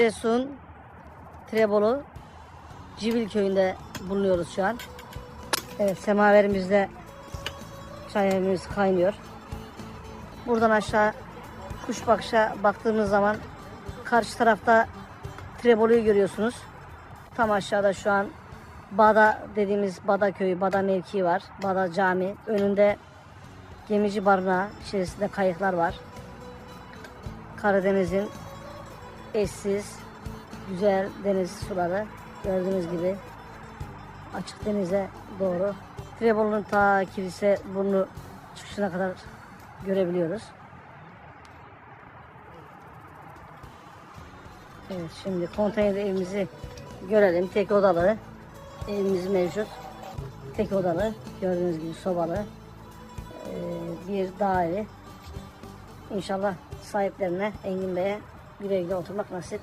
Giresun, Trebolu, Civil köyünde bulunuyoruz şu an. Evet, semaverimizde çayımız kaynıyor. Buradan aşağı kuş bakışa baktığımız zaman karşı tarafta Trebolu'yu görüyorsunuz. Tam aşağıda şu an Bada dediğimiz Bada köyü, Bada mevkii var. Bada cami. Önünde gemici barınağı, içerisinde kayıklar var. Karadeniz'in eşsiz, güzel deniz suları gördüğünüz gibi açık denize doğru. Trebolu'nun ta kilise burnu çıkışına kadar görebiliyoruz. Evet şimdi konteyner evimizi görelim. Tek odalı evimiz mevcut. Tek odalı gördüğünüz gibi sobalı bir daire. İnşallah sahiplerine Engin Bey'e như này nhỏ thấm mặt là sẽ